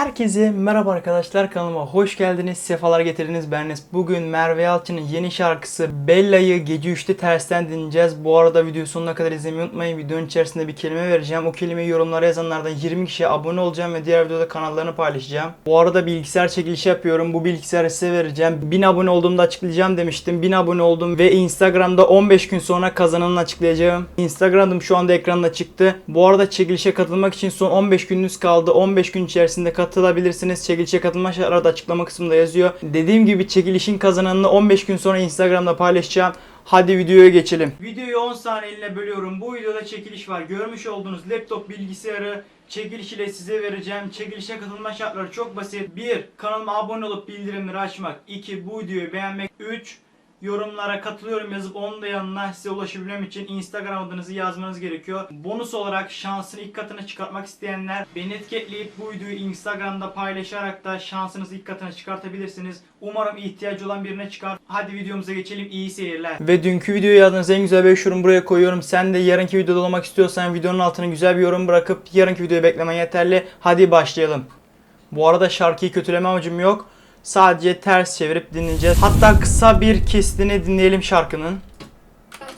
Herkese merhaba arkadaşlar kanalıma hoş geldiniz. Sefalar getirdiniz. Ben Enes. Bugün Merve Yalçın'ın yeni şarkısı Bella'yı gece 3'te tersten dinleyeceğiz. Bu arada videoyu sonuna kadar izlemeyi unutmayın. Videonun içerisinde bir kelime vereceğim. O kelimeyi yorumlara yazanlardan 20 kişiye abone olacağım ve diğer videoda kanallarını paylaşacağım. Bu arada bilgisayar çekilişi yapıyorum. Bu bilgisayarı size vereceğim. 1000 abone olduğumda açıklayacağım demiştim. 1000 abone oldum ve Instagram'da 15 gün sonra kazananını açıklayacağım. Instagram'ım şu anda ekranda çıktı. Bu arada çekilişe katılmak için son 15 gününüz kaldı. 15 gün içerisinde katılabilirsiniz. Çekilişe katılma şartları da açıklama kısmında yazıyor. Dediğim gibi çekilişin kazananını 15 gün sonra Instagram'da paylaşacağım. Hadi videoya geçelim. Videoyu 10 saniyeliğine bölüyorum. Bu videoda çekiliş var. Görmüş olduğunuz laptop bilgisayarı çekiliş ile size vereceğim. Çekilişe katılma şartları çok basit. 1. Kanalıma abone olup bildirimleri açmak. 2. Bu videoyu beğenmek. 3. Yorumlara katılıyorum yazıp onun da yanına size ulaşabilmem için Instagram adınızı yazmanız gerekiyor. Bonus olarak şansını ilk katına çıkartmak isteyenler beni etiketleyip bu videoyu Instagram'da paylaşarak da şansınızı ilk katına çıkartabilirsiniz. Umarım ihtiyacı olan birine çıkar. Hadi videomuza geçelim. İyi seyirler. Ve dünkü videoya yazdığınız en güzel 5 yorum buraya koyuyorum. Sen de yarınki videoda olmak istiyorsan videonun altına güzel bir yorum bırakıp yarınki videoyu beklemen yeterli. Hadi başlayalım. Bu arada şarkıyı kötüleme amacım yok. Sadece ters çevirip dinleyeceğiz. Hatta kısa bir kesitini dinleyelim şarkının.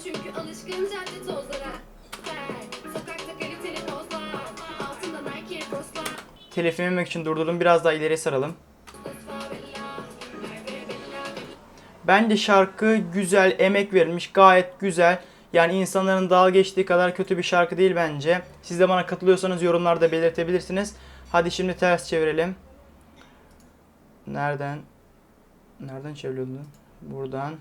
Çünkü alışkın cadde tozlara Gel, sokakta kaliteli pozlar Altında Nike postlar Telif yememek için durdurdum. Biraz daha ileriye saralım. Bence şarkı güzel, emek verilmiş, gayet güzel. Yani insanların dalga geçtiği kadar kötü bir şarkı değil bence. Siz de bana katılıyorsanız yorumlarda belirtebilirsiniz. Hadi şimdi ters çevirelim. Nereden? Nereden çeviriyordu? Buradan.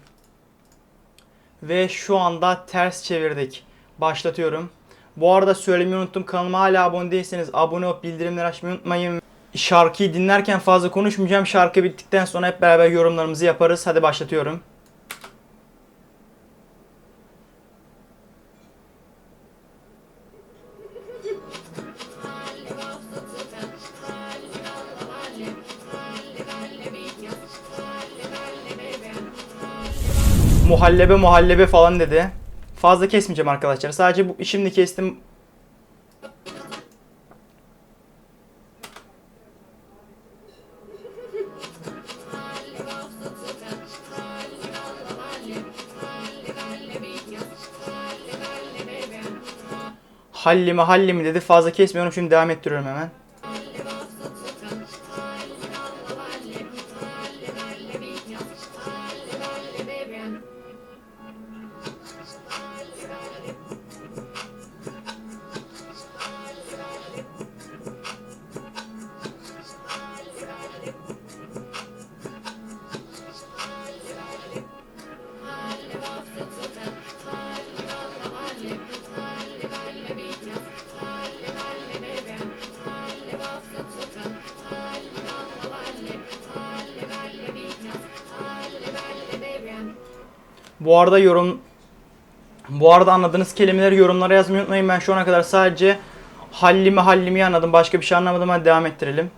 Ve şu anda ters çevirdik. Başlatıyorum. Bu arada söylemeyi unuttum. Kanalıma hala abone değilseniz abone olup bildirimleri açmayı unutmayın. Şarkıyı dinlerken fazla konuşmayacağım. Şarkı bittikten sonra hep beraber yorumlarımızı yaparız. Hadi başlatıyorum. Muhallebe muhallebe falan dedi. Fazla kesmeyeceğim arkadaşlar. Sadece bu şimdi kestim. Hallimi hallimi dedi. Fazla kesmiyorum. Şimdi devam ettiriyorum hemen. Bu arada yorum bu arada anladığınız kelimeleri yorumlara yazmayı unutmayın. Ben şu ana kadar sadece hallimi hallimi anladım. Başka bir şey anlamadım. Hadi devam ettirelim.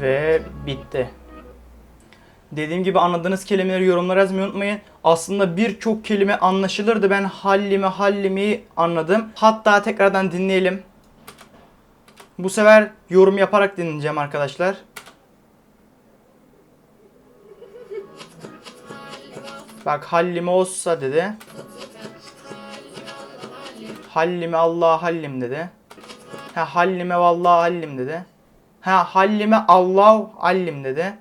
Ve bitti. Dediğim gibi anladığınız kelimeleri yorumlara yazmayı unutmayın. Aslında birçok kelime anlaşılırdı. Ben hallimi hallimi anladım. Hatta tekrardan dinleyelim. Bu sefer yorum yaparak dinleyeceğim arkadaşlar. Bak hallimi olsa dedi. Hallimi Allah hallim dedi. Ha hallime vallahi hallim dedi. Ha hallime Allah hallim dedi.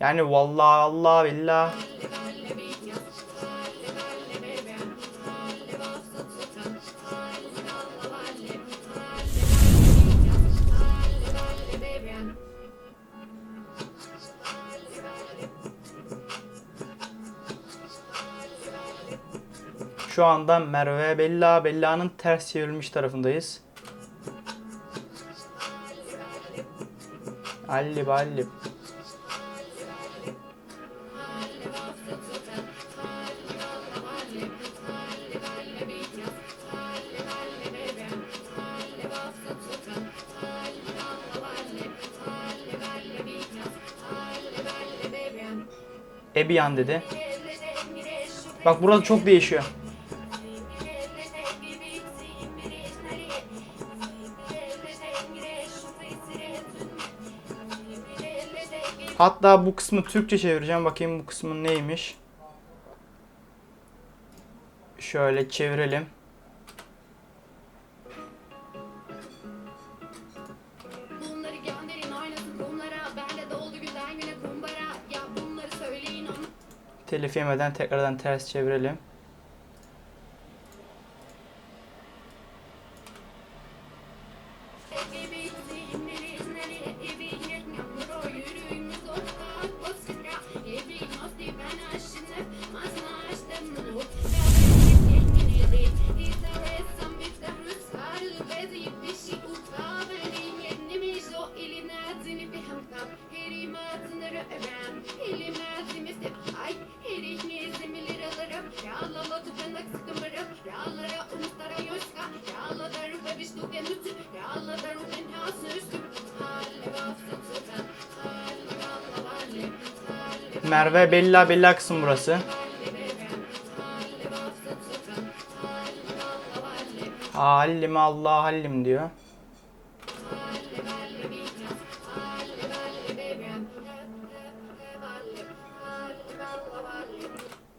Yani vallahi Allah billah. Şu anda Merve Bella Bella'nın ters çevrilmiş tarafındayız. Allib allib. Ebiyan dedi. Bak burada çok değişiyor. Hatta bu kısmı Türkçe çevireceğim. Bakayım bu kısmın neymiş. Şöyle çevirelim. Telif yemeden tekrardan ters çevirelim. Merve Bella Bella kısım burası. Hallim Allah hallim diyor.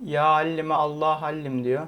Ya hallime Allah hallim diyor.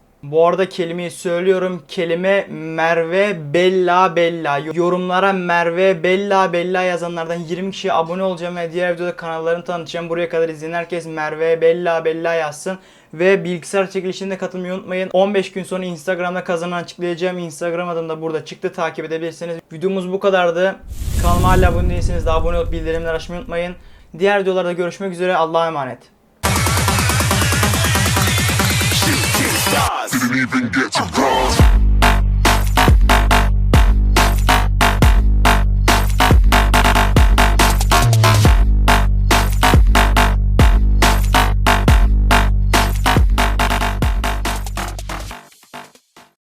Bu arada kelimeyi söylüyorum. Kelime Merve Bella Bella. Yorumlara Merve Bella Bella yazanlardan 20 kişiye abone olacağım ve diğer videoda kanallarını tanıtacağım. Buraya kadar izleyen herkes Merve Bella Bella yazsın. Ve bilgisayar çekilişinde katılmayı unutmayın. 15 gün sonra Instagram'da kazanan açıklayacağım. Instagram adım da burada çıktı. Takip edebilirsiniz. Videomuz bu kadardı. Kanalıma hala abone değilseniz de abone olup bildirimleri açmayı unutmayın. Diğer videolarda görüşmek üzere. Allah'a emanet. Didn't even get to cross.